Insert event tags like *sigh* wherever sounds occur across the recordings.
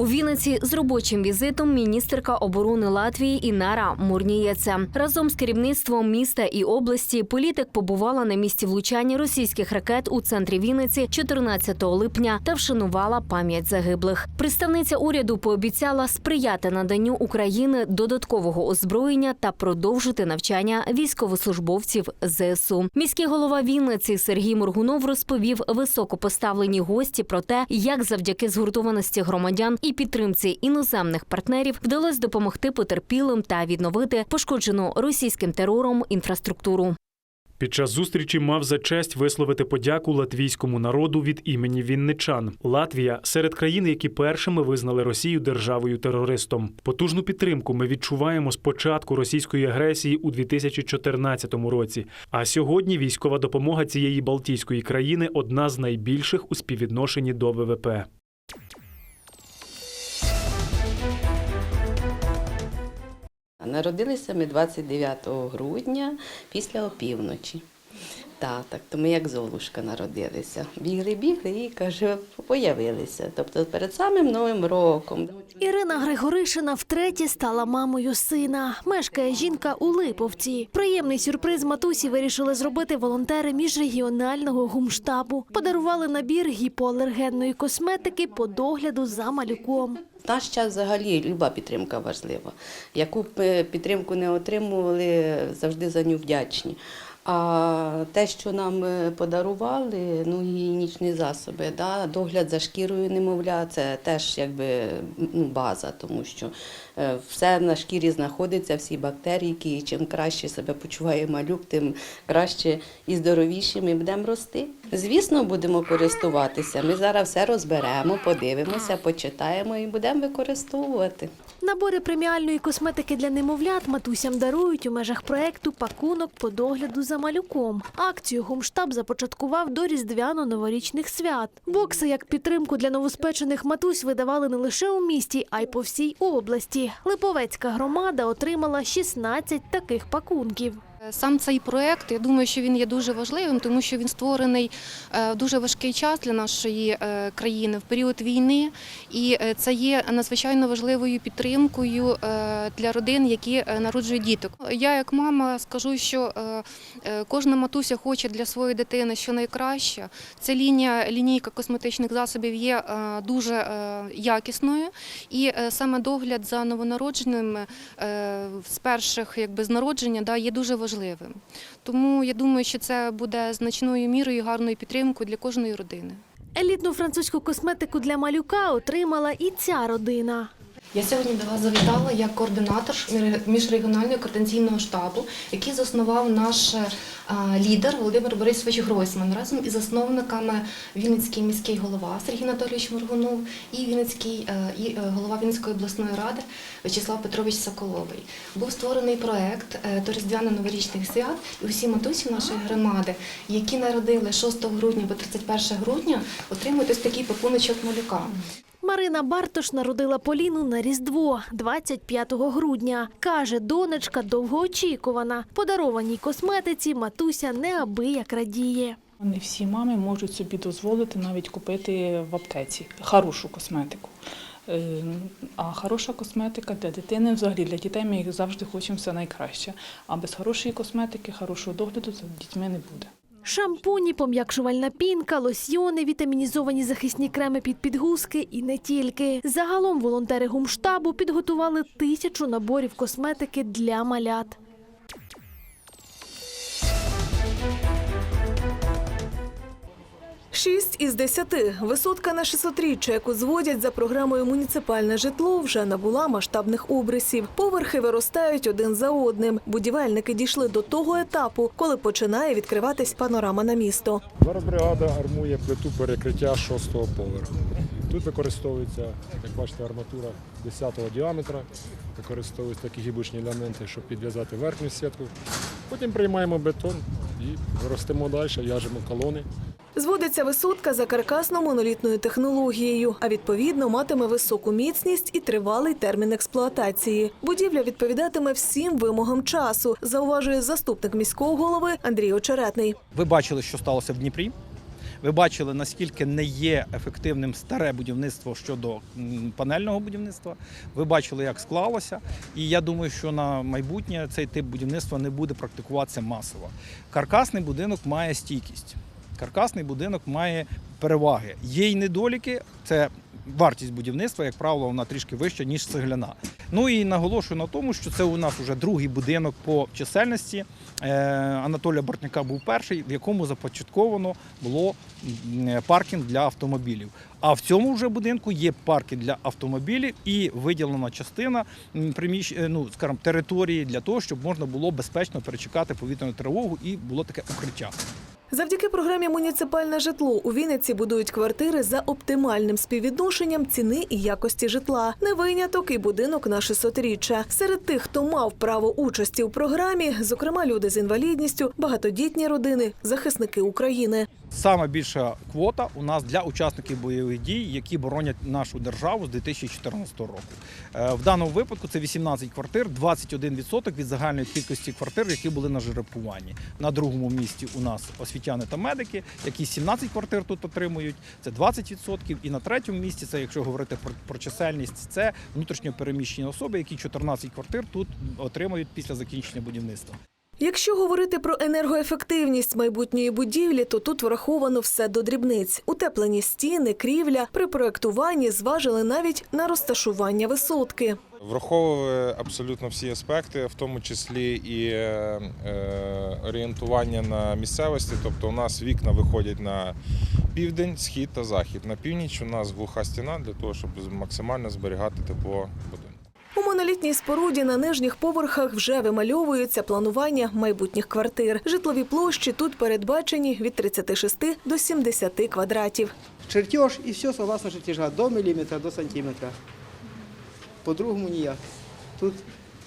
У Вінниці з робочим візитом міністерка оборони Латвії Інара Мурнієца разом з керівництвом міста і області політик побувала на місці влучання російських ракет у центрі Вінниці 14 липня та вшанувала пам'ять загиблих. Представниця уряду пообіцяла сприяти наданню України додаткового озброєння та продовжити навчання військовослужбовців ЗСУ. Міський голова Вінниці Сергій Моргунов розповів високопоставлені гості про те, як завдяки згуртованості громадян і підтримці іноземних партнерів вдалося допомогти потерпілим та відновити пошкоджену російським терором інфраструктуру. Під час зустрічі мав за честь висловити подяку латвійському народу від імені вінничан. Латвія серед країн, які першими визнали Росію державою терористом. Потужну підтримку ми відчуваємо з початку російської агресії у 2014 році. А сьогодні військова допомога цієї Балтійської країни одна з найбільших у співвідношенні до ВВП. Народилися ми 29 грудня після опівночі. Так, так, то ми як золушка народилися. Бігли, бігли і каже, появилися. Тобто перед самим Новим роком. Ірина Григоришина втретє стала мамою сина. Мешкає жінка у Липовці. Приємний сюрприз матусі вирішили зробити волонтери міжрегіонального гумштабу. Подарували набір гіпоалергенної косметики по догляду за малюком. Наш час взагалі люба підтримка важлива. Яку б підтримку не отримували, завжди за нього вдячні. А те, що нам е, подарували, ну гігієнічні засоби, да, догляд за шкірою немовля, це теж якби ну, база, тому що все на шкірі знаходиться, всі бактерії, і чим краще себе почуває малюк, тим краще і здоровіше ми будемо рости. Звісно, будемо користуватися. Ми зараз все розберемо, подивимося, почитаємо і будемо використовувати. Набори преміальної косметики для немовлят матусям дарують у межах проекту пакунок по догляду за малюком. Акцію гумштаб започаткував до різдвяно-новорічних свят. Бокси як підтримку для новоспечених матусь видавали не лише у місті, а й по всій області. Липовецька громада отримала 16 таких пакунків. Сам цей проект, я думаю, що він є дуже важливим, тому що він створений е, в дуже важкий час для нашої е, країни в період війни, і е, це є надзвичайно важливою підтримкою е, для родин, які е, народжують діток. Я, як мама, скажу, що е, е, кожна матуся хоче для своєї дитини що найкраще. Ця лінія лінійка косметичних засобів є е, дуже е, якісною, і е, саме догляд за новонародженими е, з перших якби з народження є дуже важливим. Тому я думаю, що це буде значною мірою гарною підтримкою для кожної родини. Елітну французьку косметику для малюка отримала і ця родина. Я сьогодні до вас завітала як координатор міжрегіонального координаційного штабу, який заснував наш е, лідер Володимир Борисович Гройсман разом із засновниками Вінницький міський голова Сергій Анатолійович Моргунов і Вінницький е, і е, голова Вінницької обласної ради В'ячеслав Петрович Соколовий. Був створений проект до Різдвяно-новорічних свят, і усі матусі нашої громади, які народили 6 грудня по 31 грудня, отримують ось такий пакуночок малюка. Марина Бартош народила Поліну на Різдво 25 грудня. Каже, донечка довгоочікувана. Подарованій косметиці матуся неабияк радіє. Не всі мами можуть собі дозволити навіть купити в аптеці хорошу косметику. Е, А хороша косметика для дитини, взагалі для дітей ми завжди хочемо все найкраще. А без хорошої косметики, хорошого догляду за дітьми не буде. Шампуні, пом'якшувальна пінка, лосьйони, вітамінізовані захисні креми під підгузки і не тільки. Загалом волонтери гумштабу підготували тисячу наборів косметики для малят. Шість із десяти. Висотка на 600-річчя, яку зводять за програмою «Муніципальне житло», вже набула масштабних обрисів. Поверхи виростають один за одним. Будівельники дійшли до того етапу, коли починає відкриватись панорама на місто. Зараз бригада армує плиту перекриття шостого поверху. Тут використовується, як бачите, арматура 10-го діаметра, використовуються такі гібучні елементи, щоб підв'язати верхню сітку. Потім приймаємо бетон і ростемо далі, в'яжемо колони. Зводиться висотка за каркасно-монолітною технологією, а відповідно матиме високу міцність і тривалий термін експлуатації. Будівля відповідатиме всім вимогам часу, зауважує заступник міського голови Андрій Очеретний. Ви бачили, що сталося в Дніпрі. Ви бачили, наскільки не є ефективним старе будівництво щодо панельного будівництва. Ви бачили, як склалося. І я думаю, що на майбутнє цей тип будівництва не буде практикуватися масово. Каркасний будинок має стійкість. Каркасний будинок має переваги. Є й недоліки. Це вартість будівництва, як правило, вона трішки вища, ніж цегляна. Ну і наголошую на тому, що це у нас вже другий будинок по чисельності. Е, Анатолія Бортняка був перший, в якому започатковано було паркінг для автомобілів. А в цьому вже будинку є паркінг для автомобілів і виділена частина приміщ... е, ну, скажімо, території для того, щоб можна було безпечно перечекати повітряну тривогу і було таке укриття. Завдяки програмі Муніципальне житло у Вінниці будують квартири за оптимальним співвідношенням ціни і якості житла. Не виняток і будинок на 600-річчя. Серед тих, хто мав право участі у програмі, зокрема люди з інвалідністю, багатодітні родини, захисники України. Саме більша квота у нас для учасників бойових дій, які боронять нашу державу з 2014 року. Е, В даному випадку це 18 квартир, 21% від загальної кількості квартир, які були на жеребкуванні. На другому місці у нас освітяни та медики, які 17 квартир тут отримують. Це 20%. І на третьому місці, це якщо говорити про, про чисельність, це внутрішньо переміщені особи, які 14 квартир тут отримують після закінчення будівництва. Якщо говорити про енергоефективність майбутньої будівлі, то тут враховано все до дрібниць. Утеплені стіни, крівля при проектуванні зважили навіть на розташування висотки. Враховували абсолютно всі аспекти, в тому числі і е, е, орієнтування на місцевості. Тобто у нас вікна виходять на південь, схід та захід. На північ у нас глуха стіна для того, щоб максимально зберігати тепло будинку. У монолітній споруді на нижніх поверхах вже вимальовується планування майбутніх квартир. Житлові площі тут передбачені від 36 до 70 квадратів. Чертеж і все согласно чертежа, до міліметра, до сантиметра. По-другому ніяк. Тут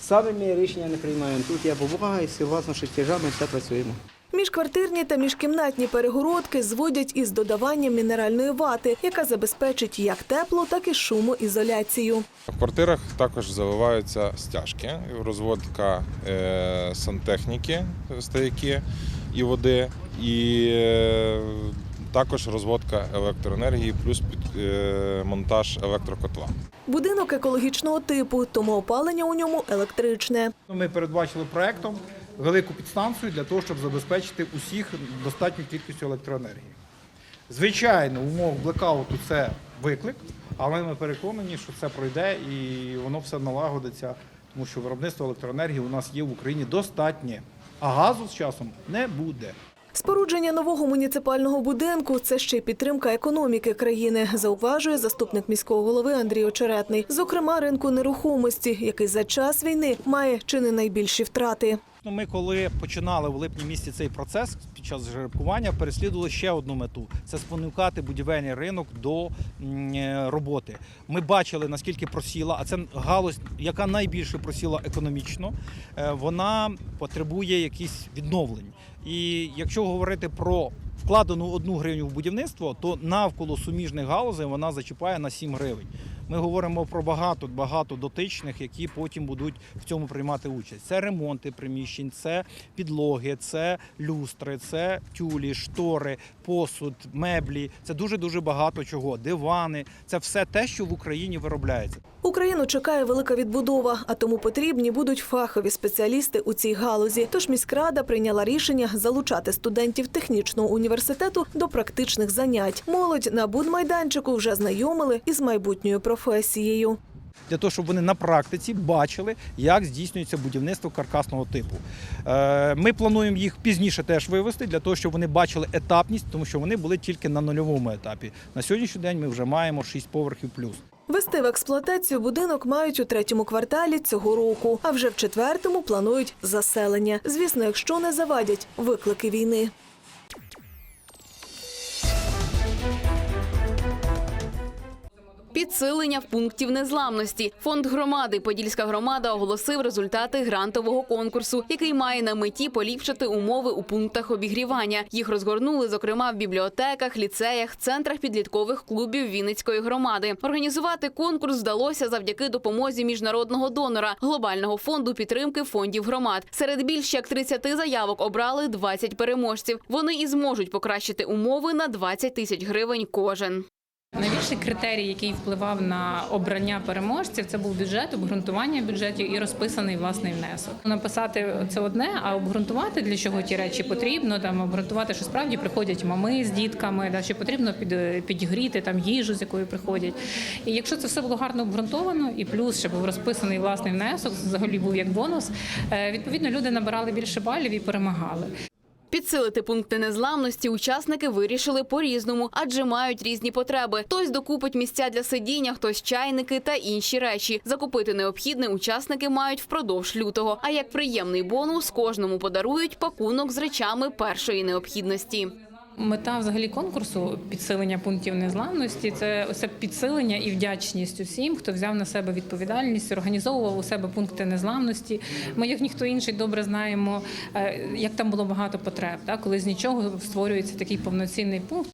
самими рішення не приймаємо. Тут є бумага і согласно чертежам ми все працюємо. Міжквартирні та міжкімнатні перегородки зводять із додаванням мінеральної вати, яка забезпечить як тепло, так і шумоізоляцію. В квартирах також заливаються стяжки, розводка е, сантехніки, стояки і води, і е, також розводка електроенергії, плюс під, е, монтаж електрокотла. Будинок екологічного типу, тому опалення у ньому електричне. Ми передбачили проектом велику підстанцію для того, щоб забезпечити усіх достатню кількістю електроенергії. Звичайно, умов блекауту це виклик, але ми переконані, що це пройде і воно все налагодиться, тому що виробництво електроенергії у нас є в Україні достатнє, а газу з часом не буде. Спорудження нового муніципального будинку це ще й підтримка економіки країни, зауважує заступник міського голови Андрій Очеретний. Зокрема, ринку нерухомості, який за час війни має чи не найбільші втрати. Ну, Ми, коли починали в липні місяці цей процес під час жеребкування, переслідували ще одну мету це спонукати будівельний ринок до е, роботи. Ми бачили, наскільки просіла, а це галузь, яка найбільше просіла економічно, е, вона потребує якихось відновлень. І якщо говорити про вкладену одну гривню в будівництво, то навколо суміжних галузей вона зачіпає на 7 гривень. Ми говоримо про багато багато дотичних, які потім будуть в цьому приймати участь. Це ремонти приміщень, це підлоги, це люстри, це тюлі, штори, посуд, меблі. Це дуже дуже багато чого. Дивани. Це все те, що в Україні виробляється. Україну чекає велика відбудова, а тому потрібні будуть фахові спеціалісти у цій галузі. Тож міськрада прийняла рішення залучати студентів технічного університету до практичних занять. Молодь на будмайданчику вже знайомили із майбутньою професією. Для того, щоб вони на практиці бачили, як здійснюється будівництво каркасного типу. Е, Ми плануємо їх пізніше теж вивести, для того, щоб вони бачили етапність, тому що вони були тільки на нульовому етапі. На сьогоднішній день ми вже маємо 6 поверхів плюс. Вести в експлуатацію будинок мають у третьому кварталі цього року, а вже в четвертому планують заселення. Звісно, якщо не завадять виклики війни. Підсилення в пунктів незламності. Фонд громади Подільська громада оголосив результати грантового конкурсу, який має на меті поліпшити умови у пунктах обігрівання. Їх розгорнули, зокрема, в бібліотеках, ліцеях, центрах підліткових клубів Вінницької громади. Організувати конкурс вдалося завдяки допомозі міжнародного донора глобального фонду підтримки фондів громад. Серед більш як 30 заявок обрали 20 переможців. Вони і зможуть покращити умови на 20 тисяч гривень кожен. Найбільший критерій, який впливав на обрання переможців, це був бюджет, обґрунтування бюджетів і розписаний власний внесок. Написати це одне, а обґрунтувати для чого ті речі потрібно. Там обґрунтувати, що справді приходять мами з дітками, да, що потрібно під, підігріти там їжу, з якою приходять. І якщо це все було гарно обґрунтовано, і плюс ще був розписаний власний внесок, взагалі був як бонус. е, Відповідно, люди набирали більше балів і перемагали. Підсилити пункти незламності учасники вирішили по-різному, адже мають різні потреби. Хтось докупить місця для сидіння, хтось чайники та інші речі. Закупити необхідне учасники мають впродовж лютого. А як приємний бонус, кожному подарують пакунок з речами першої необхідності. Мета взагалі конкурсу підсилення пунктів незламності це ось підсилення і вдячність усім, хто взяв на себе відповідальність, організовував у себе пункти незламності. Ми, як ніхто інший, добре знаємо, е, як там було багато потреб, так? коли з нічого створюється такий повноцінний пункт.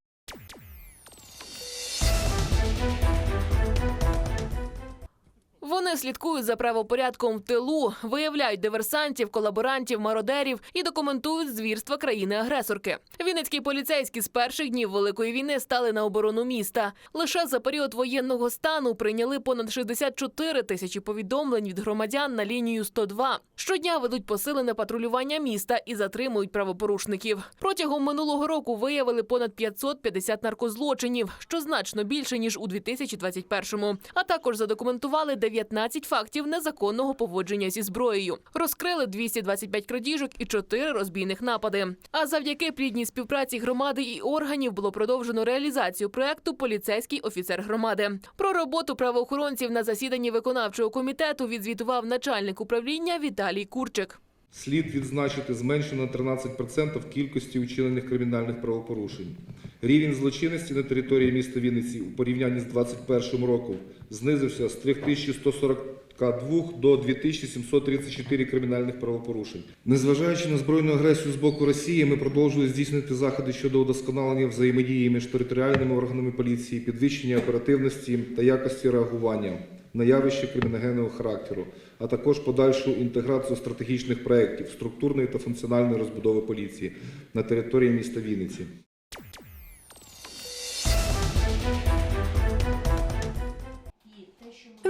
Вони слідкують за правопорядком в тилу, виявляють диверсантів, колаборантів, мародерів і документують звірства країни-агресорки. Вінницькі поліцейські з перших днів великої війни стали на оборону міста. Лише за період воєнного стану прийняли понад 64 тисячі повідомлень від громадян на лінію 102. Щодня ведуть посилене патрулювання міста і затримують правопорушників. Протягом минулого року виявили понад 550 наркозлочинів, що значно більше ніж у 2021-му. А також задокументували 19 фактів незаконного поводження зі зброєю. Розкрили 225 крадіжок і 4 розбійних напади. А завдяки плідній співпраці громади і органів було продовжено реалізацію проекту Поліцейський офіцер громади. Про роботу правоохоронців на засіданні виконавчого комітету відзвітував начальник управління Віталій Курчик. Слід відзначити зменшено на 13% кількості учинених кримінальних правопорушень. Рівень злочинності на території міста Вінниці у порівнянні з 2021 роком знизився з 3142 до 2734 кримінальних правопорушень. Незважаючи на збройну агресію з боку Росії, ми продовжуємо здійснити заходи щодо удосконалення взаємодії між територіальними органами поліції, підвищення оперативності та якості реагування на явище криміногенного характеру, а також подальшу інтеграцію стратегічних проєктів структурної та функціональної розбудови поліції на території міста Вінниці.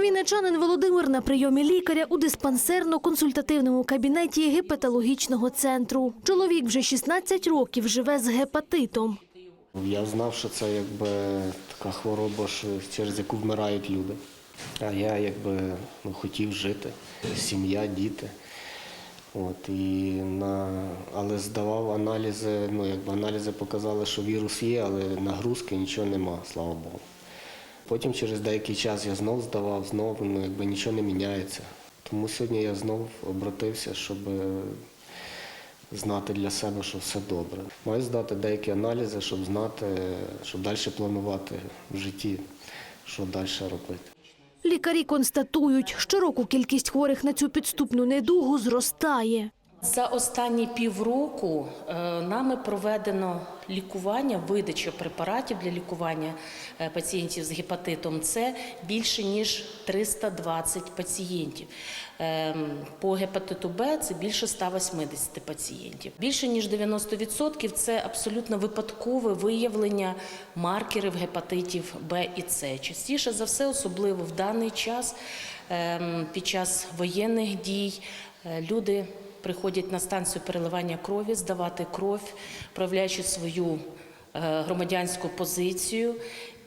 Вінничанин Володимир на прийомі лікаря у диспансерно-консультативному кабінеті гепатологічного центру. Чоловік вже 16 років живе з гепатитом. Я знав, що це якби така хвороба, через яку вмирають люди. А я якби ну, хотів жити, сім'я, діти. От, і на, але здавав аналізи, ну якби аналізи показали, що вірус є, але нагрузки нічого нема, слава Богу. Потім через деякий час я знов здавав, знов ну, якби нічого не міняється. Тому сьогодні я знов обратився, щоб знати для себе, що все добре. Маю здати деякі аналізи, щоб знати, щоб далі планувати в житті, що далі робити. Лікарі констатують, щороку кількість хворих на цю підступну недугу зростає. За останні півроку е, нами проведено лікування, видача препаратів для лікування е, пацієнтів з гепатитом С більше ніж 320 пацієнтів. Ем, По гепатиту Б це більше 180 пацієнтів. Більше ніж 90% це абсолютно випадкове виявлення маркерів гепатитів Б і С. Частіше за все, особливо в даний час ем, під час воєнних дій, е, люди приходять на станцію переливання крові, здавати кров, проявляючи свою е, громадянську позицію,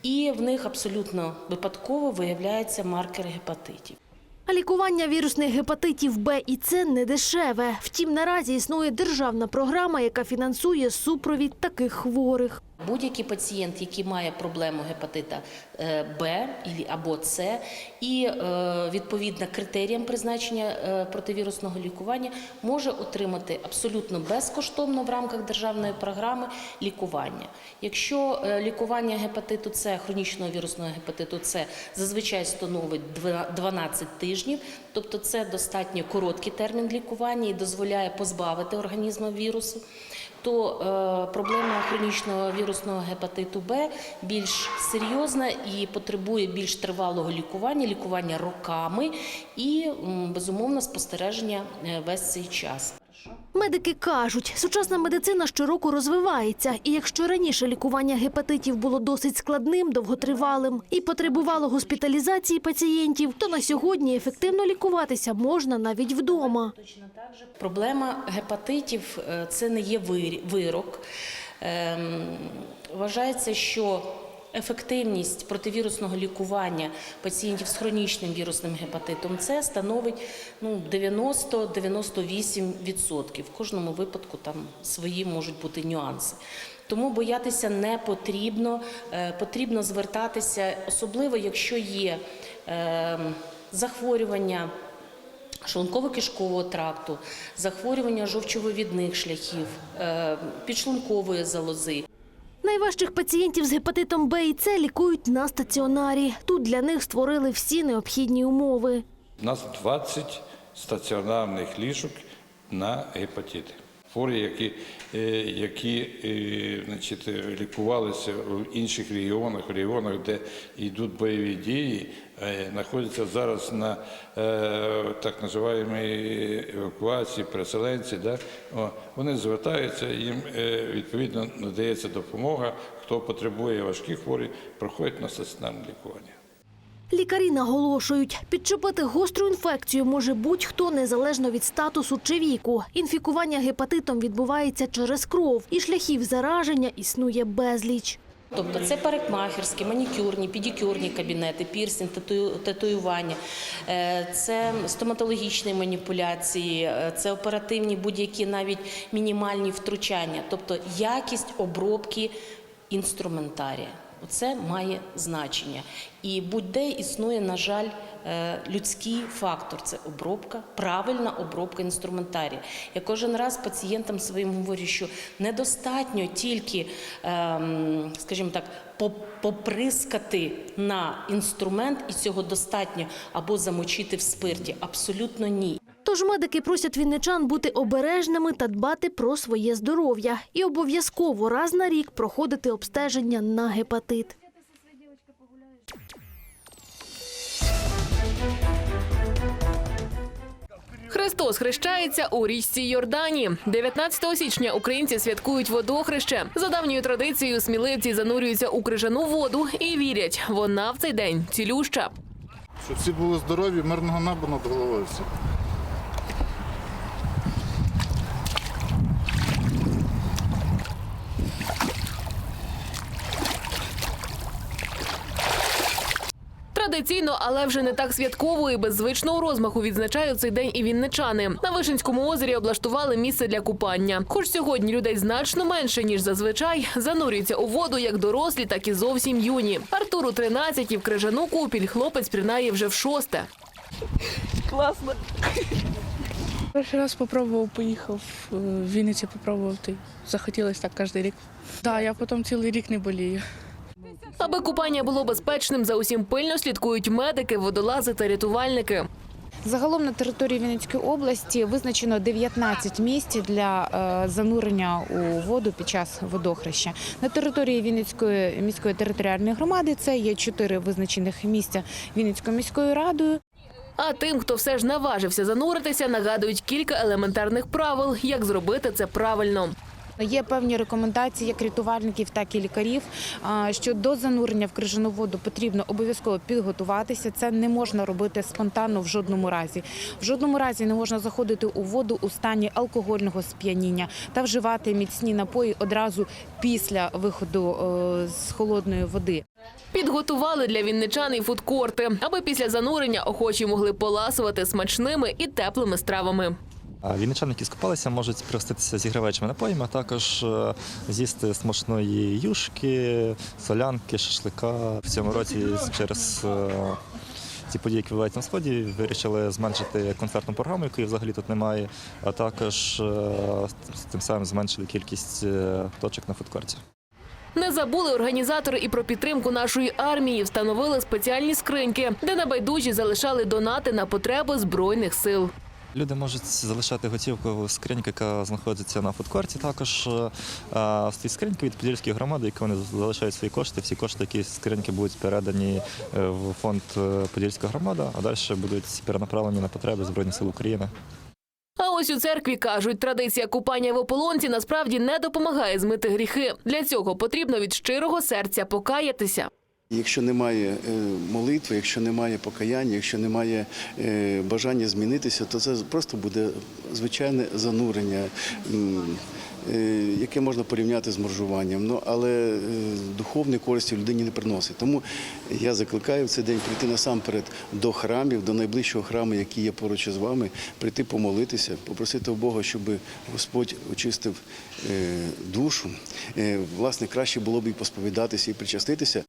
і в них абсолютно випадково виявляються маркери гепатитів. А лікування вірусних гепатитів Б і С не дешеве. Втім, наразі існує державна програма, яка фінансує супровід таких хворих. Будь-який пацієнт, який має проблему гепатита е, Б або С, і е, відповідно критеріям призначення е, противірусного лікування, може отримати абсолютно безкоштовно в рамках державної програми лікування. Якщо лікування гепатиту С, хронічного вірусного гепатиту С, зазвичай становить два- 12 тижнів, тобто це достатньо короткий термін лікування і дозволяє позбавити організму вірусу то е, проблема хронічного вірусного гепатиту Б більш серйозна і потребує більш тривалого лікування, лікування роками і безумовно спостереження е, весь цей час. Медики кажуть, сучасна медицина щороку розвивається, і якщо раніше лікування гепатитів було досить складним, довготривалим і потребувало госпіталізації пацієнтів, то на сьогодні ефективно лікуватися можна навіть вдома. Проблема гепатитів е, це не є вир- вирок. Ем, Вважається, що ефективність противірусного лікування пацієнтів з хронічним вірусним гепатитом С становить ну, 90-98%. В кожному випадку там свої можуть бути нюанси. Тому боятися не потрібно. Е, Потрібно звертатися, особливо якщо є ем, захворювання шлунково-кишкового тракту, захворювання жовчовивідних шляхів, е, підшлункової залози. Найважчих пацієнтів з гепатитом Б і С лікують на стаціонарі. Тут для них створили всі необхідні умови. У нас 20 стаціонарних ліжок на гепатити. Хворі, які, е, які е, значить, лікувалися в інших регіонах, регіонах, де йдуть бойові дії, знаходяться зараз на е, так називаємо евакуації, переселенці. Да? Вони звертаються, їм е, відповідно надається допомога. Хто потребує важких хворі, проходить на стаціонарне лікування. Лікарі наголошують, підчепити гостру інфекцію може будь-хто незалежно від статусу чи віку. Інфікування гепатитом відбувається через кров, і шляхів зараження існує безліч. Тобто це парикмахерські, манікюрні, підікюрні кабінети, пірсінг, тату- татуювання, е, це стоматологічні маніпуляції, е, це оперативні будь-які навіть мінімальні втручання, тобто якість обробки інструментарія. Це має значення. І будь-де існує, на жаль, е, людський фактор це обробка, правильна обробка інструментарія. Я кожен раз пацієнтам своїм говорю, що недостатньо тільки, ем, скажімо так, поприскати на інструмент, і цього достатньо, або замочити в спирті. Абсолютно ні. Тож медики просять вінничан бути обережними та дбати про своє здоров'я і обов'язково раз на рік проходити обстеження на гепатит. Христос хрещається у річці Йордані. 19 січня українці святкують водохреще. За давньою традицією сміливці занурюються у крижану воду і вірять, вона в цей день цілюща. Щоб всі були здорові, мирного неба над головою. всім. Традиційно, але вже не так святково і без звичного розмаху відзначають цей день і вінничани. На Вишинському озері облаштували місце для купання. Хоч сьогодні людей значно менше ніж зазвичай, занурюються у воду як дорослі, так і зовсім юні. Артуру 13 і в крижану купіль хлопець пірнає вже в шосте. Класно. Перший раз попробував, поїхав в Вінниці, попробував. Захотілося так кожен рік. Так, я потім цілий рік не болію. Аби купання було безпечним, за усім пильно слідкують медики, водолази та рятувальники. Загалом на території Вінницької області визначено 19 місць для е, занурення у воду під час водохреща. На території Вінницької міської територіальної громади це є чотири визначених місця Вінницькою міською радою. А тим, хто все ж наважився зануритися, нагадують кілька елементарних правил, як зробити це правильно. Є певні рекомендації як рятувальників, так і лікарів. Що до занурення в крижану воду потрібно обов'язково підготуватися. Це не можна робити спонтанно в жодному разі. В жодному разі не можна заходити у воду у стані алкогольного сп'яніння та вживати міцні напої одразу після виходу е, з холодної води. Підготували для вінничан і фудкорти, аби після занурення охочі могли поласувати смачними і теплими стравами. Вінничани, які скупалися, можуть пригоститися зігріваючими напоями, а також е, з'їсти смачної юшки, солянки, шашлика. В цьому році через е, ті події, які відбуваються на сході, вирішили зменшити концертну програму, якої взагалі тут немає, а також е, тим самим зменшили кількість е, точок на фудкорті. Не забули організатори і про підтримку нашої армії. Встановили спеціальні скриньки, де небайдужі залишали донати на потреби збройних сил. Люди можуть залишати готівку в скриньку, яка знаходиться на фудкорті. Також е, а, стоїть скринька від подільської громади, які вони залишають свої кошти. Всі кошти, які скриньки будуть передані е, в фонд е, Подільська громада, а далі будуть перенаправлені на потреби Збройних сил України. А ось у церкві кажуть, традиція купання в ополонці насправді не допомагає змити гріхи. Для цього потрібно від щирого серця покаятися. Якщо немає е, молитви, якщо немає покаяння, якщо немає е, бажання змінитися, то це просто буде звичайне занурення, е, яке можна порівняти з моржуванням. Ну, але духовної користі людині не приносить. Тому я закликаю в цей день прийти насамперед до храмів, до найближчого храму, який є поруч із вами, прийти помолитися, попросити у Бога, щоб Господь очистив душу. Власне, краще було б і посповідатися, і причаститися.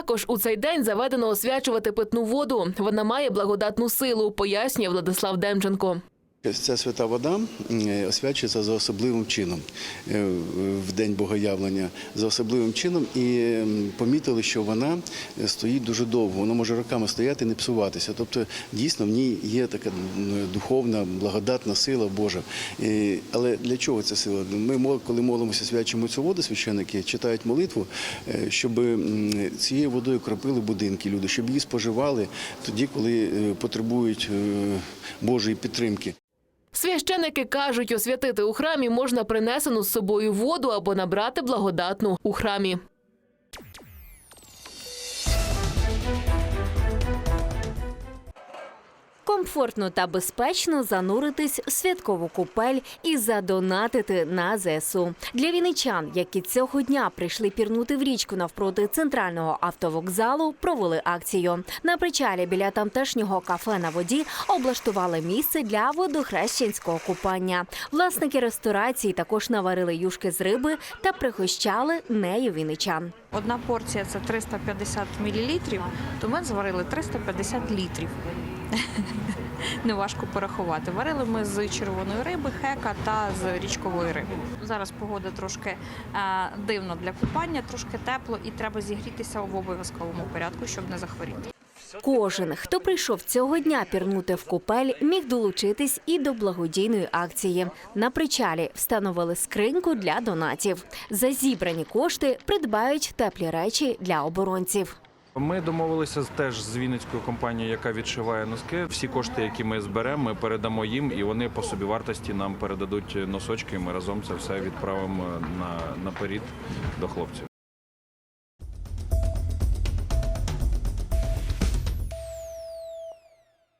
Також у цей день заведено освячувати питну воду. Вона має благодатну силу, пояснює Владислав Демченко. Ця свята вода е, освячується за особливим чином е, в день богоявлення, за особливим чином, і помітили, що вона е, стоїть дуже довго. Вона може роками стояти і не псуватися. Тобто, дійсно, в ній є така духовна, благодатна сила Божа. Е, Але для чого ця сила? Ми коли молимося, свячимо цю воду, священники читають молитву, е, щоб цією водою кропили будинки люди, щоб її споживали тоді, коли е, потребують е, Божої підтримки. Священики кажуть, освятити у храмі можна принесену з собою воду або набрати благодатну у храмі. Комфортно та безпечно зануритись в святкову купель і задонатити на ЗСУ. Для віничан, які цього дня прийшли пірнути в річку навпроти центрального автовокзалу, провели акцію. На причалі біля тамтешнього кафе на воді облаштували місце для водохрещенського купання. Власники ресторації також наварили юшки з риби та пригощали нею віничан. Одна порція це 350 мл, то ми зварили 350 літрів. *laughs* Неважко порахувати. Варили ми з червоної риби, хека та з річкової риби. Зараз погода трошки е, дивно для купання, трошки тепло і треба зігрітися в обов'язковому порядку, щоб не захворіти. Кожен, хто прийшов цього дня пірнути в купель, міг долучитись і до благодійної акції. На причалі встановили скриньку для донатів. За зібрані кошти придбають теплі речі для оборонців. Ми домовилися теж з Вінницькою компанією, яка відшиває носки. Всі кошти, які ми зберемо, ми передамо їм, і вони по собівартості нам передадуть носочки. Ми разом це все відправимо на наперед до хлопців.